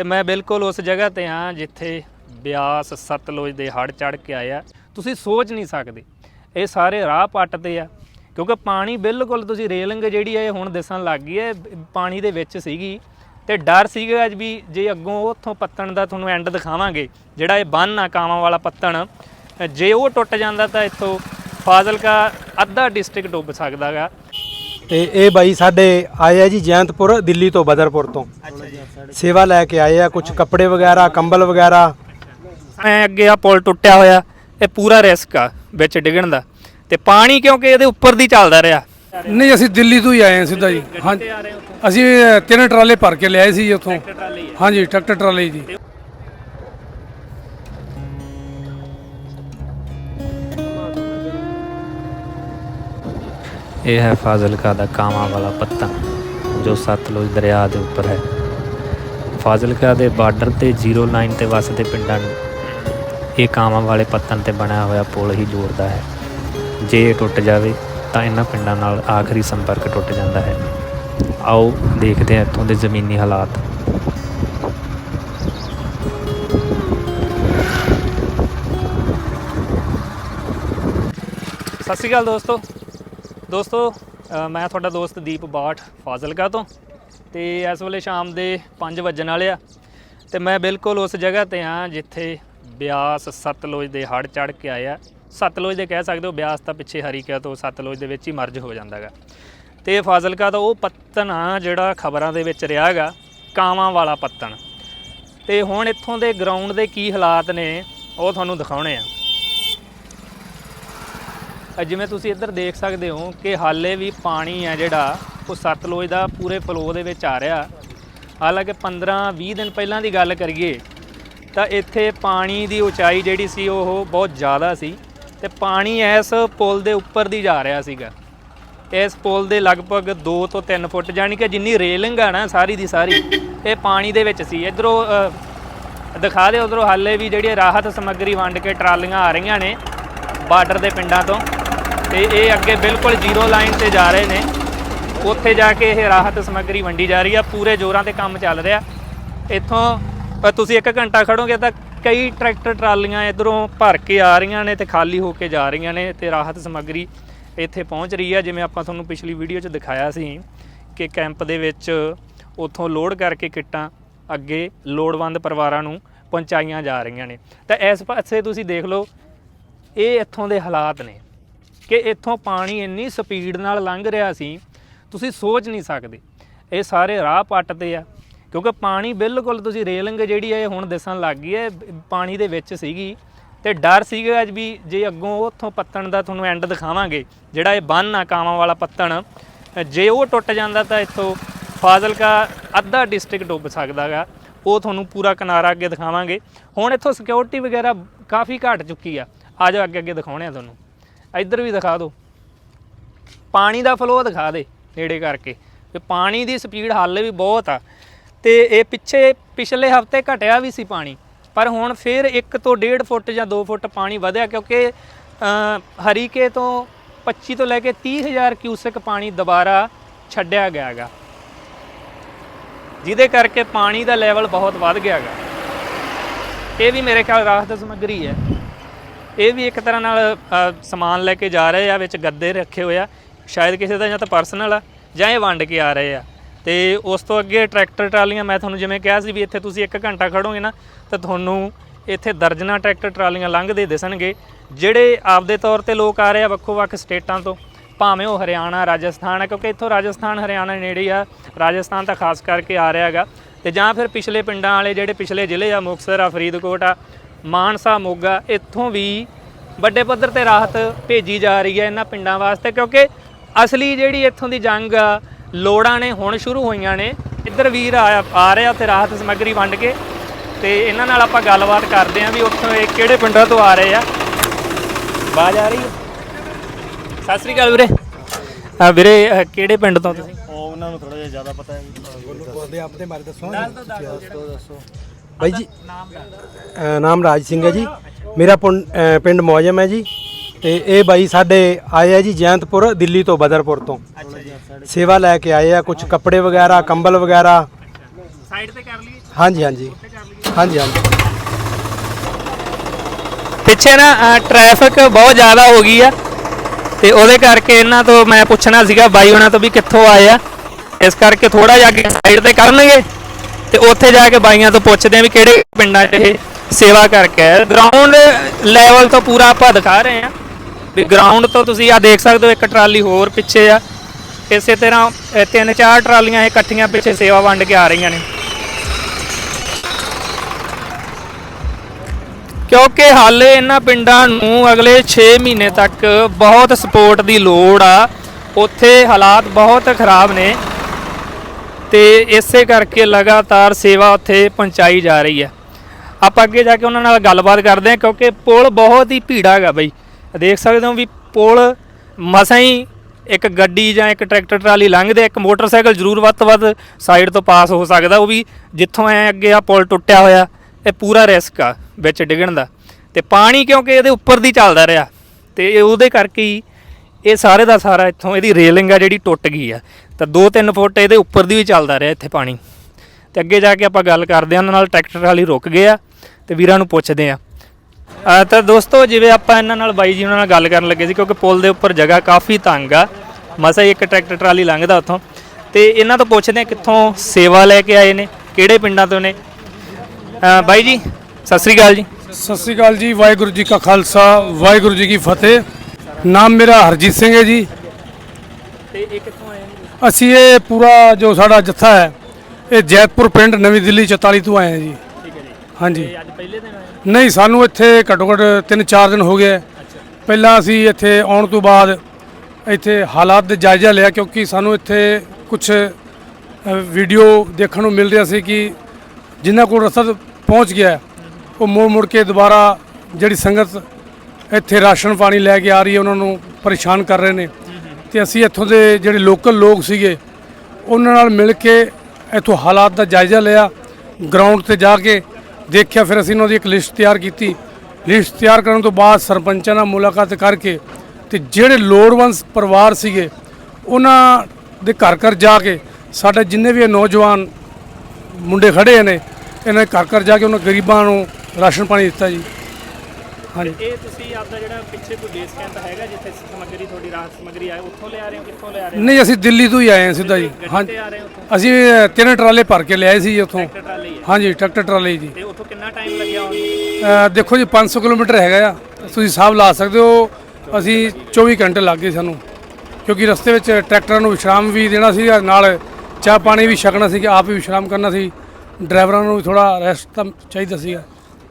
ਤੇ ਮੈਂ ਬਿਲਕੁਲ ਉਸ ਜਗ੍ਹਾ ਤੇ ਹਾਂ ਜਿੱਥੇ ਬਿਆਸ ਸਤਲੁਜ ਦੇ ਹੜ ਚੜ ਕੇ ਆਇਆ। ਤੁਸੀਂ ਸੋਚ ਨਹੀਂ ਸਕਦੇ। ਇਹ ਸਾਰੇ ਰਾਹ ਪੱਟਦੇ ਆ। ਕਿਉਂਕਿ ਪਾਣੀ ਬਿਲਕੁਲ ਤੁਸੀਂ ਰੇਲਿੰਗ ਜਿਹੜੀ ਹੈ ਹੁਣ ਦਿਸਣ ਲੱਗ ਗਈ ਹੈ ਪਾਣੀ ਦੇ ਵਿੱਚ ਸੀਗੀ ਤੇ ਡਰ ਸੀਗਾ ਅੱਜ ਵੀ ਜੇ ਅੱਗੋਂ ਉੱਥੋਂ ਪੱਤਣ ਦਾ ਤੁਹਾਨੂੰ ਐਂਡ ਦਿਖਾਵਾਂਗੇ। ਜਿਹੜਾ ਇਹ ਬੰਨ ਆ, ਕਾਵਾਂ ਵਾਲਾ ਪੱਤਣ, ਜੇ ਉਹ ਟੁੱਟ ਜਾਂਦਾ ਤਾਂ ਇੱਥੋਂ ਫਾਜ਼ਿਲਕਾ ਅੱਧਾ ਡਿਸਟ੍ਰਿਕਟ ਡੁੱਬ ਸਕਦਾਗਾ। ਤੇ ਇਹ ਬਾਈ ਸਾਡੇ ਆਏ ਆ ਜੀ ਜੈਂਤਪੁਰ, ਦਿੱਲੀ ਤੋਂ ਬਦਰਪੁਰ ਤੋਂ। ਸੇਵਾ ਲੈ ਕੇ ਆਏ ਆ ਕੁਝ ਕੱਪੜੇ ਵਗੈਰਾ ਕੰਬਲ ਵਗੈਰਾ। ਐ ਅੱਗੇ ਆ ਪੁਲ ਟੁੱਟਿਆ ਹੋਇਆ ਇਹ ਪੂਰਾ ਰਿਸਕ ਆ ਵਿੱਚ ਡਿੱਗਣ ਦਾ। ਤੇ ਪਾਣੀ ਕਿਉਂਕਿ ਇਹਦੇ ਉੱਪਰ ਦੀ ਚੱਲਦਾ ਰਿਹਾ। ਨਹੀਂ ਅਸੀਂ ਦਿੱਲੀ ਤੋਂ ਹੀ ਆਏ ਹਾਂ ਸਿੱਧਾ ਜੀ। ਹਾਂ ਅਸੀਂ ਤਿੰਨ ਟਰਾਲੇ ਭਰ ਕੇ ਲਿਆਏ ਸੀ ਜੀ ਉੱਥੋਂ। ਹਾਂਜੀ ਟਰੈਕਟਰ ਟਰਾਲੇ ਜੀ। ਇਹ ਹੈ ਫਾਜ਼ਿਲਕਾ ਦਾ ਕਾਵਾਂ ਵਾਲਾ ਪੱਤਨ ਜੋ ਸਤਲੁਜ ਦਰਿਆ ਦੇ ਉੱਪਰ ਹੈ। ਫਾਜ਼ਿਲਕਾ ਦੇ ਬਾਰਡਰ ਤੇ ਜ਼ੀਰੋ ਲਾਈਨ ਤੇ ਵਸਦੇ ਪਿੰਡਾਂ ਨੂੰ ਇਹ ਕਾਵਾਂ ਵਾਲੇ ਪੱਤਨ ਤੇ ਬਣਿਆ ਹੋਇਆ ਪੁਲ ਹੀ ਜੋੜਦਾ ਹੈ। ਜੇ ਇਹ ਟੁੱਟ ਜਾਵੇ ਤਾਂ ਇਹਨਾਂ ਪਿੰਡਾਂ ਨਾਲ ਆਖਰੀ ਸੰਪਰਕ ਟੁੱਟ ਜਾਂਦਾ ਹੈ। ਆਓ ਦੇਖਦੇ ਹਾਂ ਇੱਥੋਂ ਦੇ ਜ਼ਮੀਨੀ ਹਾਲਾਤ। ਸਤਿ ਸ਼੍ਰੀ ਅਕਾਲ ਦੋਸਤੋ। ਦੋਸਤੋ ਮੈਂ ਤੁਹਾਡਾ ਦੋਸਤ ਦੀਪ ਬਾਠ ਫਾਜ਼ਿਲਕਾ ਤੋਂ। ਤੇ ਇਸ ਵੇਲੇ ਸ਼ਾਮ ਦੇ 5 ਵੱਜਣ ਵਾਲੇ ਆ। ਤੇ ਮੈਂ ਬਿਲਕੁਲ ਉਸ ਜਗ੍ਹਾ ਤੇ ਹਾਂ ਜਿੱਥੇ ਬਿਆਸ ਸਤਲੁਜ ਦੇ ਹੜ ਚੜ ਕੇ ਆਇਆ। ਸਤਲੁਜ ਦੇ ਕਹਿ ਸਕਦੇ ਹੋ ਬਿਆਸ ਤਾਂ ਪਿੱਛੇ ਹਰੀਕਿਆ ਤੋਂ ਸਤਲੁਜ ਦੇ ਵਿੱਚ ਹੀ ਮਰਜ ਹੋ ਜਾਂਦਾਗਾ ਤੇ ਇਹ ਫਾਜ਼ਿਲਕਾ ਦਾ ਉਹ ਪੱਤਨ ਆ ਜਿਹੜਾ ਖਬਰਾਂ ਦੇ ਵਿੱਚ ਰਿਹਾਗਾ ਕਾਵਾਂ ਵਾਲਾ ਪੱਤਨ ਤੇ ਹੁਣ ਇੱਥੋਂ ਦੇ ਗਰਾਊਂਡ ਦੇ ਕੀ ਹਾਲਾਤ ਨੇ, ਉਹ ਤੁਹਾਨੂੰ ਦਿਖਾਉਣੇ ਆ। ਜਿਵੇਂ ਤੁਸੀਂ ਇੱਧਰ ਦੇਖ ਸਕਦੇ ਹੋ ਕਿ ਹਾਲੇ ਵੀ ਪਾਣੀ ਆ ਜਿਹੜਾ ਉਹ ਸਤਲੁਜ ਦਾ ਪੂਰੇ ਫਲੋ ਦੇ ਵਿੱਚ ਆ ਰਿਹਾ। ਹਾਲਾਂਕਿ 15-20 ਦਿਨ ਪਹਿਲਾਂ ਦੀ ਗੱਲ ਕਰੀਏ, ਤਾਂ ਇੱਥੇ ਪਾਣੀ ਦੀ ਉਚਾਈ ਜਿਹੜੀ ਸੀ ਉਹ ਬਹੁਤ ਜ਼ਿਆਦਾ ਸੀ ਤੇ ਪਾਣੀ ਇਸ ਪੁਲ ਦੇ ਉੱਪਰ ਦੀ ਜਾ ਰਿਹਾ ਸੀਗਾ। ਇਸ ਪੁਲ ਦੇ ਲਗਭਗ 2 ਤੋਂ 3 ਫੁੱਟ, ਜਾਣੀ ਕਿ ਜਿੰਨੀ ਰੇਲਿੰਗ ਆ ਨਾ ਸਾਰੀ ਦੀ ਸਾਰੀ, ਇਹ ਪਾਣੀ ਦੇ ਵਿੱਚ ਸੀ। ਇਧਰੋਂ ਦਿਖਾ ਦੇ ਉਧਰੋਂ ਹਾਲੇ ਵੀ ਜਿਹੜੀ ਰਾਹਤ ਸਮੱਗਰੀ ਵੰਡ ਕੇ ਟਰਾਲੀਆਂ ਆ ਰਹੀਆਂ ਨੇ ਬਾਰਡਰ ਦੇ ਪਿੰਡਾਂ ਤੋਂ। ਤੇ ਇਹ ਅੱਗੇ ਬਿਲਕੁਲ ਜ਼ੀਰੋ ਲਾਈਨ ਤੇ ਜਾ ਰਹੇ ਨੇ। ਉੱਥੇ ਜਾ ਕੇ ਇਹ ਰਾਹਤ ਸਮੱਗਰੀ ਵੰਡੀ ਜਾ ਰਹੀ ਆ, ਪੂਰੇ ਜ਼ੋਰਾਂ ਤੇ ਕੰਮ ਚੱਲ ਰਿਹਾ। ਇੱਥੋਂ ਤੁਸੀਂ ਇੱਕ ਘੰਟਾ ਖੜੋਗੇ ਤਾਂ ਕਈ ਟਰੈਕਟਰ ਟਰਾਲੀਆਂ ਇਧਰੋਂ ਭਰ ਕੇ ਆ ਰਹੀਆਂ ਨੇ ਤੇ ਖਾਲੀ ਹੋ ਕੇ ਜਾ ਰਹੀਆਂ ਨੇ ਤੇ ਰਾਹਤ ਸਮੱਗਰੀ ਇੱਥੇ ਪਹੁੰਚ ਰਹੀ ਆ। ਜਿਵੇਂ ਆਪਾਂ ਤੁਹਾਨੂੰ ਪਿਛਲੀ ਵੀਡੀਓ 'ਚ ਦਿਖਾਇਆ ਸੀ ਕਿ ਕੈਂਪ ਦੇ ਵਿੱਚ ਉੱਥੋਂ ਲੋਡ ਕਰਕੇ ਕਿੱਟਾਂ ਅੱਗੇ ਲੋੜਵੰਦ ਪਰਿਵਾਰਾਂ ਨੂੰ ਪਹੁੰਚਾਈਆਂ ਜਾ ਰਹੀਆਂ ਨੇ। ਤਾਂ ਇਸ ਪਾਸੇ ਤੁਸੀਂ ਦੇਖ ਲਓ, ਇਹ ਇੱਥੋਂ ਦੇ ਹਾਲਾਤ ਨੇ ਕਿ ਇੱਥੋਂ ਪਾਣੀ ਇੰਨੀ ਸਪੀਡ ਨਾਲ ਲੰਘ ਰਿਹਾ ਸੀ ਤੁਸੀਂ ਸੋਚ ਨਹੀਂ ਸਕਦੇ। ਇਹ ਸਾਰੇ ਰਾਹ ਪੱਟਦੇ ਆ। ਕਿਉਂਕਿ ਪਾਣੀ ਬਿਲਕੁਲ ਤੁਸੀਂ ਰੇਲਿੰਗ ਜਿਹੜੀ ਹੈ ਹੁਣ ਦਿਸਣ ਲੱਗ ਗਈ ਹੈ ਪਾਣੀ ਦੇ ਵਿੱਚ ਸੀਗੀ। ਤੇ ਡਰ ਸੀਗਾ ਅੱਜ ਵੀ ਜੇ ਅੱਗੋਂ ਉੱਥੋਂ ਪੱਤਣ ਦਾ ਤੁਹਾਨੂੰ ਐਂਡ ਦਿਖਾਵਾਂਗੇ, ਜਿਹੜਾ ਇਹ ਬੰਨ ਆ, ਕਾਵਾਂ ਵਾਲਾ ਪੱਤਣ। ਜੇ ਉਹ ਟੁੱਟ ਜਾਂਦਾ ਤਾਂ ਇੱਥੋਂ ਫਾਜ਼ਿਲਕਾ ਅੱਧਾ ਡਿਸਟ੍ਰਿਕਟ ਡੁੱਬ ਸਕਦਾਗਾ ਉਹ ਤੁਹਾਨੂੰ ਪੂਰਾ ਕਿਨਾਰਾ ਅੱਗੇ ਦਿਖਾਵਾਂਗੇ। ਹੁਣ ਇੱਥੋਂ ਸਿਕਿਉਰਿਟੀ ਵਗੈਰਾ ਕਾਫੀ ਘਟ ਚੁੱਕੀ ਆ। ਆ ਜਾਓ ਅੱਗੇ ਅੱਗੇ ਦਿਖਾਉਣੇ ਆ ਤੁਹਾਨੂੰ। ਇੱਧਰ ਵੀ ਦਿਖਾ ਦਿਓ। ਪਾਣੀ ਦਾ ਫਲੋ ਦਿਖਾ ਦੇ। ਨੇੜੇ ਕਰਕੇ। ਤੇ ਪਾਣੀ ਦੀ ਸਪੀਡ ਹਾਲੇ ਵੀ ਬਹੁਤ ਆ। ਤੇ ਇਹ ਪਿੱਛੇ, ਪਿਛਲੇ ਹਫ਼ਤੇ ਘਟਿਆ ਵੀ ਸੀ ਪਾਣੀ। ਪਰ ਹੁਣ ਫਿਰ 1 ਤੋਂ 1.5 ਫੁੱਟ ਜਾਂ 2 ਫੁੱਟ ਪਾਣੀ ਵਧਿਆ ਕਿਉਂਕਿ ਹਰੀਕੇ ਤੋਂ 25 ਤੋਂ ਲੈ ਕੇ 30000 ਕਿਊਸਕ ਪਾਣੀ ਦੁਬਾਰਾ ਛੱਡਿਆ ਗਿਆ ਹੈਗਾ। ਜਿਹਦੇ ਕਰਕੇ ਪਾਣੀ ਦਾ ਲੈਵਲ ਬਹੁਤ ਵੱਧ ਗਿਆ ਹੈਗਾ। ਇਹ ਵੀ ਮੇਰੇ ਖਿਆਲ ਰਾਹਤ ਸਮੱਗਰੀ ਹੈ। ਇਹ ਵੀ ਇੱਕ ਤਰ੍ਹਾਂ ਨਾਲ ਸਮਾਨ ਲੈ ਕੇ ਜਾ ਰਹੇ ਆ, ਵਿੱਚ ਗੱਦੇ ਰੱਖੇ ਹੋਏ ਆ। ਸ਼ਾਇਦ ਕਿਸੇ ਦਾ ਜਾਂ ਤਾਂ ਪਰਸਨਲ ਆ, ਜਾਂ ਇਹ ਵੰਡ ਕੇ ਆ ਰਹੇ ਆ। ਤੇ ਉਸ ਤੋਂ ਅੱਗੇ ਟਰੈਕਟਰ ਟਰਾਲੀਆਂ, ਮੈਂ ਤੁਹਾਨੂੰ ਜਿਵੇਂ ਕਿਹਾ ਸੀ ਵੀ ਇੱਥੇ ਤੁਸੀਂ 1 ਘੰਟਾ ਖੜੋਗੇ ਨਾ, ਤਾਂ ਤੁਹਾਨੂੰ ਇੱਥੇ ਦਰਜਨਾਂ ਟਰੈਕਟਰ ਟਰਾਲੀਆਂ ਲੰਘਦੇ ਦਿਸਣਗੇ, ਜਿਹੜੇ ਆਪਦੇ ਤੌਰ ਤੇ ਲੋਕ ਆ ਰਹੇ ਆ ਵੱਖੋ ਵੱਖ ਸਟੇਟਾਂ ਤੋਂ, ਭਾਵੇਂ ਉਹ ਹਰਿਆਣਾ, ਰਾਜਸਥਾਨ ਹੈ ਕਿਉਂਕਿ ਇੱਥੋਂ ਰਾਜਸਥਾਨ, ਹਰਿਆਣਾ ਨੇੜੇ ਆ, ਰਾਜਸਥਾਨ ਤਾਂ ਖਾਸ ਕਰਕੇ ਆ ਰਿਹਾ ਹੈਗਾ। ਤੇ ਜਾਂ ਫਿਰ ਪਿਛਲੇ ਪਿੰਡਾਂ ਵਾਲੇ ਜਿਹੜੇ ਪਿਛਲੇ ਜ਼ਿਲ੍ਹੇ ਆ, ਮੁਕਤਸਰ ਆ, ਫਰੀਦਕੋਟ ਆ, ਮਾਨਸਾ, ਮੋਗਾ, ਇੱਥੋਂ ਵੀ ਵੱਡੇ ਪੱਧਰ ਤੇ ਰਾਹਤ ਭੇਜੀ ਜਾ ਰਹੀ ਹੈ ਇਹਨਾਂ ਪਿੰਡਾਂ ਵਾਸਤੇ, ਕਿਉਂਕਿ ਅਸਲੀ ਜਿਹੜੀ ਇੱਥੋਂ ਦੀ ਜੰਗ ਆ ਲੋੜਾਂ ਨੇ ਹੁਣ ਸ਼ੁਰੂ ਹੋਈਆਂ ਨੇ। ਇੱਧਰ ਵੀਰ ਆ ਆ ਰਹੇ ਆ ਤੇ ਰਾਹਤ ਸਮੱਗਰੀ ਵੰਡ ਕੇ। ਤੇ ਇਹਨਾਂ ਨਾਲ ਆਪਾਂ ਗੱਲਬਾਤ ਕਰਦੇ ਆਂ ਵੀ ਉੱਥੋਂ ਇਹ ਕਿਹੜੇ ਪਿੰਡਾਂ ਤੋਂ ਆ ਰਹੇ ਆ। ਬਾਜ ਆ ਰਹੀ ਹੈ? ਸਤਿ ਸ੍ਰੀ ਅਕਾਲ ਵੀਰੇ। ਆ ਵੀਰੇ ਅਹ ਕਿਹੜੇ ਪਿੰਡ ਤੋਂ ਤੁਸੀਂ? ਉਹ ਉਹਨਾਂ ਨੂੰ ਥੋੜਾ ਜਿਹਾ ਜ਼ਿਆਦਾ ਪਤਾ ਹੈ। ਬੋਲਦੇ ਆਪਦੇ ਬਾਰੇ ਦੱਸੋ। ਦੱਸੋ ਦੱਸੋ ਬਾਈ ਜੀ ਅ, ਨਾਮ ਰਾਜ ਸਿੰਘ ਹੈ ਜੀ। ਮੇਰਾ ਪੁੰ- ਅ, ਪਿੰਡ ਮੌਜਮ ਹੈ ਜੀ। ਤੇ ਇਹ ਬਾਈ ਸਾਡੇ ਆਏ ਆ ਜੀ ਜੈਂਤਪੁਰ ਦਿੱਲੀ ਤੋਂ ਬਦਰਪੁਰ ਤੋਂ। ਸੇਵਾ ਲੈ ਕੇ ਆਏ ਆ ਕੁਝ ਕੱਪੜੇ ਵਗੈਰਾ ਕੰਬਲ ਵਗੈਰਾ। ਸਾਈਡ ਤੇ ਕਰ ਲਈਏ? ਹਾਂਜੀ ਹਾਂਜੀ। ਹਾਂਜੀ ਹਾਂਜੀ। ਪਿੱਛੇ ਨਾ ਟ੍ਰੈਫਿਕ ਬਹੁਤ ਜ਼ਿਆਦਾ ਹੋ ਗਈ ਆ। ਤੇ ਉਹਦੇ ਕਰਕੇ ਇਹਨਾਂ ਤੋਂ ਮੈਂ ਪੁੱਛਣਾ ਸੀਗਾ ਬਾਈ ਉਹਨਾਂ ਤੋਂ ਵੀ ਕਿੱਥੋਂ ਆਏ ਆ। ਇਸ ਕਰਕੇ ਥੋੜਾ ਜਿਹਾ ਅੱਗੇ ਸਾਈਡ ਤੇ ਕਰਨਗੇ। ਤੇ ਉੱਥੇ ਜਾ ਕੇ ਬਾਈਆਂ ਤੋਂ ਪੁੱਛਦੇ ਆ ਵੀ ਕਿਹੜੇ ਪਿੰਡਾਂ 'ਚ ਇਹ ਸੇਵਾ ਕਰਕੇ ਗਰਾਊਂਡ ਲੈਵਲ ਤੋਂ ਪੂਰਾ ਆਪਾਂ ਦਿਖਾ ਰਹੇ ਆ। ਵੀ ਗਰਾਊਂਡ ਤੋਂ ਤੁਸੀਂ ਆ ਦੇਖ ਸਕਦੇ ਹੋ, ਇੱਕ ਟਰਾਲੀ ਹੋਰ ਪਿੱਛੇ ਆ। ਇਸੇ ਤਰ੍ਹਾਂ, ਇਹ ਤਿੰਨ ਚਾਰ ਟਰਾਲੀਆਂ ਇਹ ਇਕੱਠੀਆਂ ਪਿੱਛੇ ਸੇਵਾ ਵੰਡ ਕੇ ਆ ਰਹੀਆਂ ਨੇ। ਕਿਉਂਕਿ ਹਾਲੇ ਇਹਨਾਂ ਪਿੰਡਾਂ ਨੂੰ ਅਗਲੇ 6 ਮਹੀਨੇ ਤੱਕ ਬਹੁਤ ਸਪੋਰਟ ਦੀ ਲੋੜ ਆ। ਉੱਥੇ ਹਾਲਾਤ ਬਹੁਤ ਖਰਾਬ ਨੇ। ਤੇ ਇਸੇ ਕਰਕੇ ਲਗਾਤਾਰ ਸੇਵਾ ਉੱਥੇ ਪਹੁੰਚਾਈ ਜਾ ਰਹੀ ਹੈ। ਆਪਾਂ ਅੱਗੇ ਜਾ ਕੇ ਉਹਨਾਂ ਨਾਲ ਗੱਲਬਾਤ ਕਰਦੇ ਹਾਂ, ਕਿਉਂਕਿ ਪੁਲ ਬਹੁਤ ਹੀ ਭੀੜਾ ਹੈਗਾ ਬਈ। ਦੇਖ ਸਕਦੇ ਹੋ ਵੀ ਪੁਲ ਮਸਾਂ ਹੀ ਇੱਕ ਗੱਡੀ ਜਾਂ ਇੱਕ ਟਰੈਕਟਰ ਟਰਾਲੀ ਲੰਘਦੇ ਇੱਕ ਮੋਟਰਸਾਈਕਲ ਜ਼ਰੂਰ ਵੱਧ ਤੋਂ ਵੱਧ ਸਾਈਡ ਤੋਂ ਪਾਸ ਹੋ ਸਕਦਾ, ਉਹ ਵੀ ਜਿੱਥੋਂ ਐ ਅੱਗੇ ਆ ਪੁਲ ਟੁੱਟਿਆ ਹੋਇਆ, ਇਹ ਪੂਰਾ ਰਿਸਕ ਆ ਵਿੱਚ ਡਿੱਗਣ ਦਾ। ਤੇ ਪਾਣੀ ਕਿਉਂਕਿ ਇਹਦੇ ਉੱਪਰ ਦੀ ਚੱਲਦਾ ਰਿਹਾ, ਤੇ ਇਹ ਉਹਦੇ ਕਰਕੇ ਹੀ ਇਹ ਸਾਰੇ ਦਾ ਸਾਰਾ ਇੱਥੋਂ ਇਹਦੀ ਰੇਲਿੰਗ ਆ ਜਿਹੜੀ ਟੁੱਟ ਗਈ ਆ। ਤਾਂ 2-3 ਫੁੱਟ ਇਹਦੇ ਉੱਪਰ ਦੀ ਵੀ ਚੱਲਦਾ ਰਿਹਾ ਇੱਥੇ ਪਾਣੀ। ਤੇ ਅੱਗੇ ਜਾ ਕੇ ਆਪਾਂ ਗੱਲ ਕਰਦੇ ਹਾਂ, ਉਹਨਾਂ ਨਾਲ ਟਰੈਕਟਰ ਵਾਲੀ ਰੁਕ ਗਏ ਆ ਤੇ ਵੀਰਾਂ ਨੂੰ ਪੁੱਛਦੇ ਆ ਅ, ਤਾਂ ਦੋਸਤੋ ਜਿਵੇਂ ਆਪਾਂ ਇਹਨਾਂ ਨਾਲ ਬਾਈ ਜੀ ਉਹਨਾਂ ਨਾਲ ਗੱਲ ਕਰਨ ਲੱਗੇ ਸੀ ਕਿਉਂਕਿ ਪੁਲ ਦੇ ਉੱਪਰ ਜਗ੍ਹਾ ਕਾਫੀ ਤੰਗ ਆ। ਮਸਾ ਹੀ ਇੱਕ ਟਰੈਕਟਰ ਟਰਾਲੀ ਲੰਘਦਾ ਉੱਥੋਂ। ਤੇ ਇਹਨਾਂ ਤੋਂ ਪੁੱਛਦੇ ਆ ਕਿੱਥੋਂ ਸੇਵਾ ਲੈ ਕੇ ਆਏ ਨੇ ਕਿਹੜੇ ਪਿੰਡਾਂ ਤੋਂ ਨੇ। ਅ, ਬਾਈ ਜੀ ਸਤਿ ਸ੍ਰੀ ਅਕਾਲ ਜੀ। ਸਤਿ ਸ੍ਰੀ ਅਕਾਲ ਜੀ ਵਾਹਿਗੁਰੂ ਜੀ ਕਾ ਖਾਲਸਾ ਵਾਹਿਗੁਰੂ ਜੀ ਕੀ ਫਤਿਹ। ਨਾਮ ਮੇਰਾ ਹਰਜੀਤ ਸਿੰਘ ਹੈ ਜੀ। ਤੇ ਇਹ ਕਿੱਥੋਂ ਆਏ ਅਸੀਂ ਇਹ ਪੂਰਾ ਜੋ ਸਾਡਾ ਜੱਥਾ ਹੈ ਇਹ ਜੈਤਪੁਰ ਪਿੰਡ ਨਵੀਂ ਦਿੱਲੀ 44 ਤੋਂ ਆਏ ਹਾਂ ਜੀ। ਹਾਂਜੀ। ਅੱਜ ਪਹਿਲੇ ਦਿਨ ਆਏ? ਨਹੀਂ ਸਾਨੂੰ ਇੱਥੇ ਘੱਟੋ ਘੱਟ 3-4 ਦਿਨ ਹੋ ਗਏ। ਪਹਿਲਾਂ ਅਸੀਂ ਇੱਥੇ ਆਉਣ ਤੋਂ ਬਾਅਦ ਇੱਥੇ ਹਾਲਾਤ ਦਾ ਜਾਇਜ਼ਾ ਲਿਆ ਕਿਉਂਕਿ ਸਾਨੂੰ ਇੱਥੇ ਕੁਝ ਵੀਡੀਓ ਦੇਖਣ ਨੂੰ ਮਿਲ ਰਿਹਾ ਸੀ ਕਿ ਜਿਨ੍ਹਾਂ ਕੋਲ ਰਸਦ ਪਹੁੰਚ ਗਿਆ ਹੈ, ਉਹ ਮੁੜ ਮੁੜ ਕੇ ਦੁਬਾਰਾ ਜਿਹੜੀ ਸੰਗਤ ਇੱਥੇ ਰਾਸ਼ਨ ਪਾਣੀ ਲੈ ਕੇ ਆ ਰਹੀ ਹੈ ਉਹਨਾਂ ਨੂੰ ਪਰੇਸ਼ਾਨ ਕਰ ਰਹੇ ਨੇ। ਤੇ ਅਸੀਂ ਇੱਥੋਂ ਦੇ ਜਿਹੜੇ ਲੋਕਲ ਲੋਕ ਸੀਗੇ ਉਹਨਾਂ ਨਾਲ ਮਿਲ ਕੇ ਇੱਥੋਂ ਹਾਲਾਤ ਦਾ ਜਾਇਜ਼ਾ ਲਿਆ ਗਰਾਊਂਡ ਤੇ ਜਾ ਕੇ ਦੇਖਿਆ ਫਿਰ ਅਸੀਂ ਉਹਨਾਂ ਦੀ ਇੱਕ ਲਿਸਟ ਤਿਆਰ ਕੀਤੀ। ਲਿਸਟ ਤਿਆਰ ਕਰਨ ਤੋਂ ਬਾਅਦ ਸਰਪੰਚਾਂ ਨਾਲ ਮੁਲਾਕਾਤ ਕਰਕੇ ਤੇ ਜਿਹੜੇ ਲੋੜਵੰਦ ਪਰਿਵਾਰ ਸੀਗੇ ਉਹਨਾਂ ਦੇ ਘਰ ਘਰ ਜਾ ਕੇ ਸਾਡੇ ਜਿੰਨੇ ਵੀ ਨੌਜਵਾਨ ਮੁੰਡੇ ਖੜੇ ਨੇ ਇਹਨਾਂ ਦੇ ਘਰ ਘਰ ਜਾ ਕੇ ਉਹਨਾਂ ਗਰੀਬਾਂ ਨੂੰ ਰਾਸ਼ਨ ਪਾਣੀ ਦਿੱਤਾ ਜੀ। ਹਾਂਜੀ। ਇਹ ਤੁਸੀਂ ਆਪਦਾ ਜਿਹੜਾ ਪਿੱਛੇ ਕੋਈ ਬੇਸ ਕੈਂਪ ਹੈਗਾ ਜਿੱਥੇ ਸਮੱਗਰੀ ਤੁਹਾਡੀ ਰਾਹਤ ਸਮੱਗਰੀ ਆਏ ਉੱਥੋਂ ਲਿਆ ਰਹੇ ਹੋ ਕਿੱਥੋਂ ਲਿਆ ਰਹੇ ਹੋ? ਨਹੀਂ ਅਸੀਂ ਦਿੱਲੀ ਤੋਂ ਹੀ ਆਏ ਹਾਂ ਸਿੱਧਾ ਜੀ। ਹਾਂਜੀ ਅਸੀਂ ਤਿੰਨ ਟਰਾਲੇ ਭਰ ਕੇ ਲਿਆਏ ਸੀ ਜੀ ਉੱਥੋਂ। ਹਾਂਜੀ ਟਰੈਕਟਰ ਟਰਾਲੇ ਜੀ। ਤੇ ਉੱਥੋਂ ਕਿੰਨਾ ਟਾਈਮ ਲੱਗਿਆ ਆਉਣ ਨੂੰ? ਅ, ਦੇਖੋ ਜੀ 500 ਕਿਲੋਮੀਟਰ ਹੈਗਾ ਆ। ਤੁਸੀਂ ਹਿਸਾਬ ਲਾ ਸਕਦੇ ਹੋ ਅਸੀਂ 24 ਘੰਟੇ ਲੱਗ ਗਏ ਸਾਨੂੰ। ਕਿਉਂਕਿ ਰਸਤੇ ਵਿੱਚ ਟਰੈਕਟਰਾਂ ਨੂੰ ਵਿਸ਼ਰਾਮ ਵੀ ਦੇਣਾ ਸੀਗਾ ਨਾਲ ਚਾਹ ਪਾਣੀ ਵੀ ਛਕਣਾ ਸੀਗਾ ਆਪ ਵੀ ਵਿਸ਼ਰਾਮ ਕਰਨਾ ਸੀ। ਡਰਾਈਵਰਾਂ ਨੂੰ ਵੀ ਥੋੜਾ ਰੈਸਟ ਤਾਂ ਚਾਹੀਦਾ ਸੀਗਾ।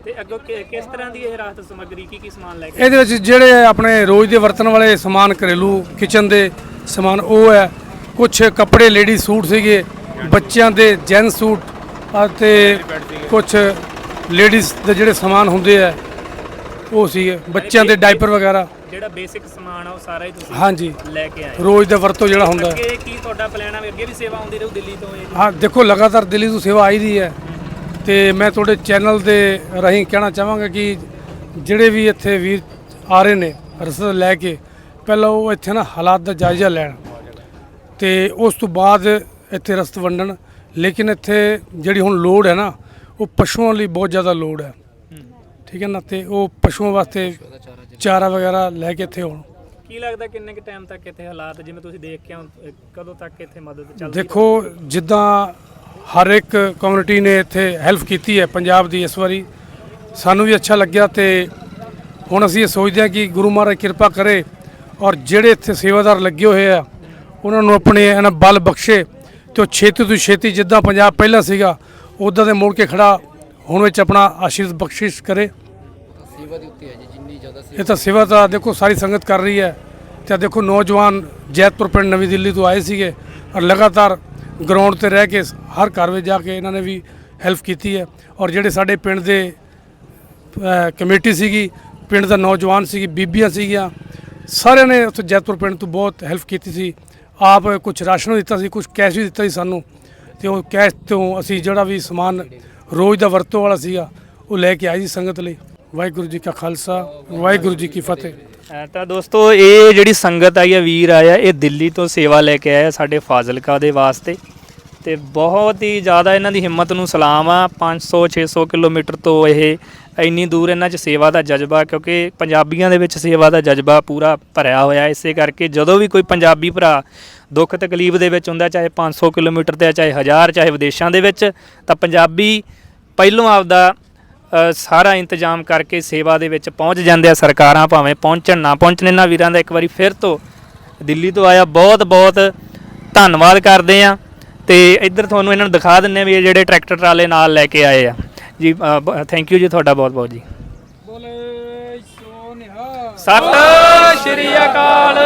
ਤੇ ਅੱਗੋਂ ਕਿ- ਕਿਸ ਤਰ੍ਹਾਂ ਦੀ ਇਹ ਰਾਹਤ ਸਮੱਗਰੀ ਕੀ ਕੀ ਸਮਾਨ ਲੈ ਕੇ? ਇਹਦੇ ਵਿੱਚ ਜਿਹੜੇ ਆਪਣੇ ਰੋਜ਼ ਦੇ ਵਰਤਣ ਵਾਲੇ ਸਮਾਨ ਘਰੇਲੂ ਕਿਚਨ ਦੇ ਸਮਾਨ ਉਹ ਹੈ। ਕੁਝ ਕੱਪੜੇ ਲੇਡੀ ਸੂਟ ਸੀਗੇ ਬੱਚਿਆਂ ਦੇ ਜੈਨ ਸੂਟ ਅਤੇ ਕੁਝ ਲੇਡੀਜ਼ ਦੇ ਜਿਹੜੇ ਸਮਾਨ ਹੁੰਦੇ ਆ ਉਹ ਸੀਗੇ ਬੱਚਿਆਂ ਦੇ ਡਾਈਪਰ ਵਗੈਰਾ। ਜਿਹੜਾ ਬੇਸਿਕ ਸਮਾਨ ਆ ਉਹ ਸਾਰਾ ਹੀ ਤੁਸੀਂ ਹਾਂਜੀ। ਲੈ ਕੇ ਆਏ। ਰੋਜ਼ ਦਾ ਵਰਤੋਂ ਜਿਹੜਾ ਹੁੰਦਾ ਹੈ। ਅੱਗੇ ਕੀ ਤੁਹਾਡਾ ਪਲਾਨ ਆ? ਵੀ ਅੱਗੇ ਵੀ ਸੇਵਾ ਆਉਂਦੀ ਰਹੂ ਦਿੱਲੀ ਤੋਂ ਇਹ? ਹਾਂ ਦੇਖੋ ਲਗਾਤਾਰ ਦਿੱਲੀ ਤੋਂ ਸੇਵਾ ਆਈ ਦੀ ਹੈ। ਤੇ ਮੈਂ ਤੁਹਾਡੇ ਚੈਨਲ ਦੇ ਰਾਹੀਂ ਕਹਿਣਾ ਚਾਹਾਂਗਾ ਕਿ ਜਿਹੜੇ ਵੀ ਇੱਥੇ ਵੀਰ ਆ ਰਹੇ ਨੇ ਰਸਦ ਲੈ ਕੇ ਪਹਿਲਾਂ ਉਹ ਇੱਥੇ ਨਾ ਹਾਲਾਤ ਦਾ ਜਾਇਜ਼ਾ ਲੈਣ। ਤੇ ਉਸ ਤੋਂ ਬਾਅਦ ਇੱਥੇ ਰਸਦ ਵੰਡਣ। ਲੇਕਿਨ ਇੱਥੇ ਜਿਹੜੀ ਹੁਣ ਲੋੜ ਹੈ ਨਾ ਉਹ ਪਸ਼ੂਆਂ ਲਈ ਬਹੁਤ ਜ਼ਿਆਦਾ ਲੋੜ ਹੈ। ਠੀਕ ਹੈ ਨਾ? ਤੇ ਉਹ ਪਸ਼ੂਆਂ ਵਾਸਤੇ ਚਾਰਾ ਵਗੈਰਾ ਲੈ ਕੇ ਇੱਥੇ ਆਉਣ। ਕੀ ਲੱਗਦਾ ਕਿੰਨੇ ਕੁ ਟਾਈਮ ਤੱਕ ਇੱਥੇ ਹਾਲਾਤ ਜਿਵੇਂ ਤੁਸੀਂ ਦੇਖ ਕੇ ਆਓ, ਕਦੋਂ ਤੱਕ ਇੱਥੇ ਮਦਦ ਚੱਲਦੀ ਦੇਖੋ ਜਿੱਦਾਂ ਹਰ ਇੱਕ ਕਮਿਊਨਿਟੀ ਨੇ ਇੱਥੇ ਹੈਲਪ ਕੀਤੀ ਹੈ ਪੰਜਾਬ ਦੀ ਇਸ ਵਾਰੀ ਸਾਨੂੰ ਵੀ ਅੱਛਾ ਲੱਗਿਆ ਤੇ ਹੁਣ ਅਸੀਂ ਇਹ ਸੋਚਦੇ ਹਾਂ ਕਿ ਗੁਰੂ ਮਹਾਰਾਜ ਕਿਰਪਾ ਕਰੇ ਔਰ ਜਿਹੜੇ ਇੱਥੇ ਸੇਵਾਦਾਰ ਲੱਗੇ ਹੋਏ ਆ ਉਹਨਾਂ ਨੂੰ ਆਪਣੇ ਇਹਨਾਂ ਬਲ ਬਖਸ਼ੇ ਤੇ ਉਹ ਛੇਤੀ ਤੋਂ ਛੇਤੀ ਜਿੱਦਾਂ ਪੰਜਾਬ ਪਹਿਲਾਂ ਸੀਗਾ, ਉਦਾਂ ਦੇ ਮੋੜ ਕੇ ਖੜਾ ਹੁਣ ਵਿੱਚ ਆਪਣਾ ਆਸ਼ੀਰਵਾਦ ਬਖਸ਼ਿਸ਼ ਕਰੇ। ਸੇਵਾ ਦੇ ਉੱਤੇ ਹੈ ਜੀ ਜਿੰਨੀ ਜ਼ਿਆਦਾ ਇਹ ਤਾਂ ਸੇਵਾ ਤਾਂ ਦੇਖੋ ਸਾਰੀ ਸੰਗਤ ਕਰ ਰਹੀ ਹੈ। ਤੇ ਦੇਖੋ ਨੌਜਵਾਨ ਜੈਤਪੁਰ ਪਿੰਡ ਨਵੀਂ ਦਿੱਲੀ ਤੋਂ ਆਏ ਸੀਗੇ ਔਰ ਲਗਾਤਾਰ ਗਰਾਊਂਡ ਤੇ ਰਹਿ ਕੇ ਹਰ ਘਰ ਵਿੱਚ ਜਾ ਕੇ ਇਹਨਾਂ ਨੇ ਵੀ ਹੈਲਪ ਕੀਤੀ ਹੈ। ਔਰ ਜਿਹੜੇ ਸਾਡੇ ਪਿੰਡ ਦੇ ਕਮੇਟੀ ਸੀਗੀ, ਪਿੰਡ ਦਾ ਨੌਜਵਾਨ ਸੀਗੀ, ਬੀਬੀਆਂ ਸੀਗੀਆਂ, ਸਾਰਿਆਂ ਨੇ ਉੱਥੇ ਜੈਤਪੁਰ ਪਿੰਡ ਤੋਂ ਬਹੁਤ ਹੈਲਪ ਕੀਤੀ ਸੀ। ਆਪ ਕੁਝ ਰਾਸ਼ਨ ਵੀ ਦਿੱਤਾ ਸੀ ਕੁਝ ਕੈਸ਼ ਵੀ ਦਿੱਤਾ ਸੀ ਸਾਨੂੰ। ਤੇ ਉਹ ਕੈਸ਼ ਤੋਂ ਅਸੀਂ ਜਿਹੜਾ ਵੀ ਸਮਾਨ ਰੋਜ਼ ਦਾ ਵਰਤੋਂ ਵਾਲਾ ਸੀਗਾ, ਉਹ ਲੈ ਕੇ ਆਏ ਸੀ ਸੰਗਤ ਲਈ। ਵਾਹਿਗੁਰੂ ਜੀ ਕਾ ਖਾਲਸਾ, ਵਾਹਿਗੁਰੂ ਜੀ ਕੀ ਫਤਿਹ। ਤਾਂ ਦੋਸਤੋ, ਇਹ ਜਿਹੜੀ ਸੰਗਤ ਆਈ ਹੈ, ਵੀਰ ਆਇਆ, ਇਹ ਦਿੱਲੀ ਤੋਂ ਸੇਵਾ ਲੈ ਕੇ ਆਇਆ ਸਾਡੇ ਫਾਜ਼ਿਲਕਾ ਦੇ ਵਾਸਤੇ। ਤੇ ਬਹੁਤ ਹੀ ਜ਼ਿਆਦਾ ਇਹਨਾਂ ਦੀ ਹਿੰਮਤ ਨੂੰ ਸਲਾਮ ਆ। 500 600 ਕਿਲੋਮੀਟਰ ਤੋਂ ਇਹ ਇੰਨੀ ਦੂਰ ਇਹਨਾਂ 'ਚ ਸੇਵਾ ਦਾ ਜਜ਼ਬਾ ਕਿਉਂਕਿ ਪੰਜਾਬੀਆਂ ਦੇ ਵਿੱਚ ਸੇਵਾ ਦਾ ਜਜ਼ਬਾ ਪੂਰਾ ਭਰਿਆ ਹੋਇਆ। ਇਸੇ ਕਰਕੇ ਜਦੋਂ ਵੀ ਕੋਈ ਪੰਜਾਬੀ ਭਰਾ ਦੁੱਖ ਤਕਲੀਫ ਦੇ ਵਿੱਚ ਹੁੰਦਾ ਚਾਹੇ 500 ਕਿਲੋਮੀਟਰ ਤੇ ਆ, ਚਾਹੇ 1000 ਚਾਹੇ ਵਿਦੇਸ਼ਾਂ ਦੇ ਵਿੱਚ ਤਾਂ ਪੰਜਾਬੀ ਪਹਿਲੋਂ ਆਪਦਾ ਸਾਰਾ ਇੰਤਜ਼ਾਮ ਕਰਕੇ ਸੇਵਾ ਦੇ ਵਿੱਚ ਪਹੁੰਚ ਜਾਂਦੇ ਆ ਸਰਕਾਰਾਂ ਭਾਵੇਂ ਪਹੁੰਚਣ ਨਾ ਪਹੁੰਚਣ। ਇਹਨਾਂ ਵੀਰਾਂ ਦਾ ਇੱਕ ਵਾਰੀ ਫਿਰ ਤੋਂ ਦਿੱਲੀ ਤੋਂ ਆਇਆ। ਬਹੁਤ ਬਹੁਤ ਧੰਨਵਾਦ ਕਰਦੇ ਆ। ਤੇ ਇੱਧਰ ਤੁਹਾਨੂੰ ਇਹਨਾਂ ਨੂੰ ਦਿਖਾ ਦਿੰਨੇ ਵੀ ਇਹ ਜਿਹੜੇ ਟਰੈਕਟਰ ਟਰਾਲੇ ਨਾਲ ਲੈ ਕੇ ਆਏ ਆ। ਜੀ ਥੈਂਕ ਯੂ ਜੀ ਤੁਹਾਡਾ ਬਹੁਤ ਬਹੁਤ ਜੀ। ਸਤਿ ਸ਼੍ਰੀ ਅਕਾਲ।